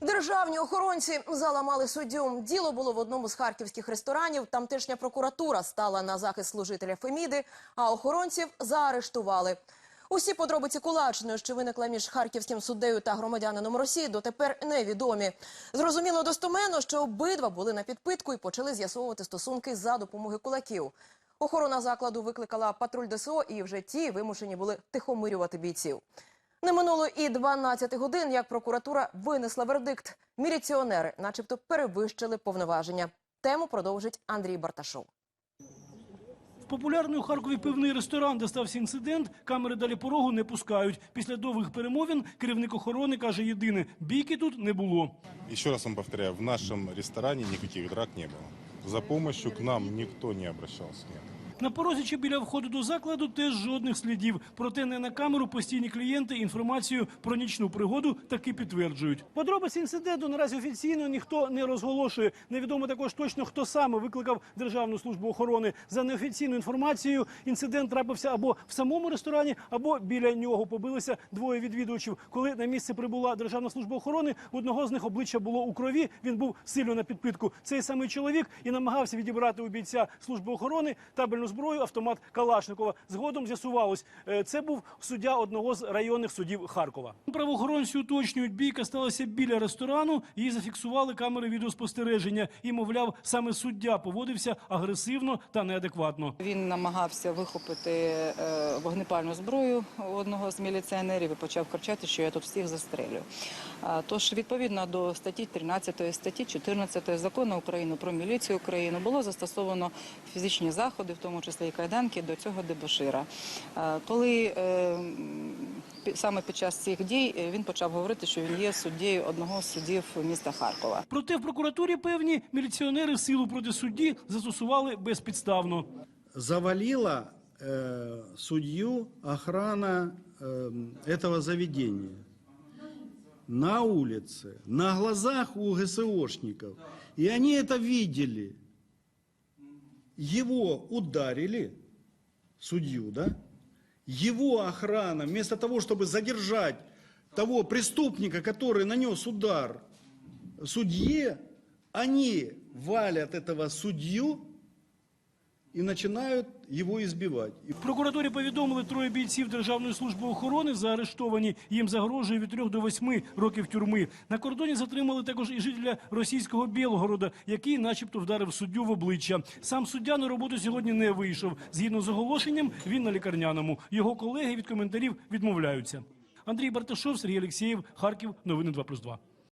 Державні охоронці заламали суддю. Діло було в одному з харківських ресторанів. Тамтешня прокуратура стала на захист служителя Феміди, а охоронців заарештували. Усі подробиці кулачної, що виникла між харківським суддею та громадянином Росії, дотепер невідомі. Зрозуміло достоменно, що обидва були на підпитку і почали з'ясовувати стосунки за допомоги кулаків. Охорона закладу викликала патруль ДСО, і вже ті вимушені були тихомирювати бійців. Не минуло і 12 годин, як прокуратура винесла вердикт. Міліціонери, начебто, перевищили повноваження. Тему продовжить Андрій Барташов. В популярний у Харкові пивний ресторан, де стався інцидент, камери далі порогу не пускають. Після довгих перемовин керівник охорони каже єдине – бійки тут не було. Еще раз вам повторяю, в нашем ресторане никаких драк не было. За помощью к нам никто не обращался. На порозі чи біля входу до закладу теж жодних слідів. Проте не на камеру постійні клієнти інформацію про нічну пригоду таки підтверджують. Подробиці інциденту наразі офіційно ніхто не розголошує. Невідомо також точно, хто саме викликав Державну службу охорони. За неофіційною інформацією, інцидент трапився або в самому ресторані, або біля нього побилися двоє відвідувачів. Коли на місце прибула Державна служба охорони, одного з них обличчя було у крові. Він був сильно на підпитку. Цей самий чоловік і намагався відібрати у бійця служби охорони табельну зброю, автомат Калашникова. Згодом з'ясувалось, е, це був суддя одного з районних судів Харкова. Правоохоронці уточнюють, бійка сталася біля ресторану. Її зафіксували камери відеоспостереження. І, мовляв, саме суддя поводився агресивно та неадекватно. Він намагався вихопити е, вогнепальну зброю одного з міліціонерів і почав кричати, що я тут всіх застрелю. Тож, відповідно до статті 13, статті 14 закону України про міліцію України було застосовано фізичні заходи, в тому числі і кайданки, до цього дебошира. А, Коли е, м, пі- саме під час цих дій е, він почав говорити, що він є суддєю одного з судів міста Харкова. Проте в прокуратурі певні міліціонери силу проти судді застосували безпідставно. завалила э, судью охрана э, этого заведения на улице, на глазах у ГСОшников. И они это видели. Его ударили, судью, да? Его охрана, вместо того, чтобы задержать того преступника, который нанес удар судье, они валят этого судью и начинают его избивать. В прокуратурі повідомили троє бійців Державної служби охорони заарештовані. Їм загрожує від трьох до восьми років тюрми. На кордоні затримали також і жителя російського Білгорода, який, начебто, вдарив суддю в обличчя. Сам суддя на роботу сьогодні не вийшов. Згідно з оголошенням, він на лікарняному. Його колеги від коментарів відмовляються. Андрій Барташов, Сергій Алєксєєв, Харків. Новини 2+,2.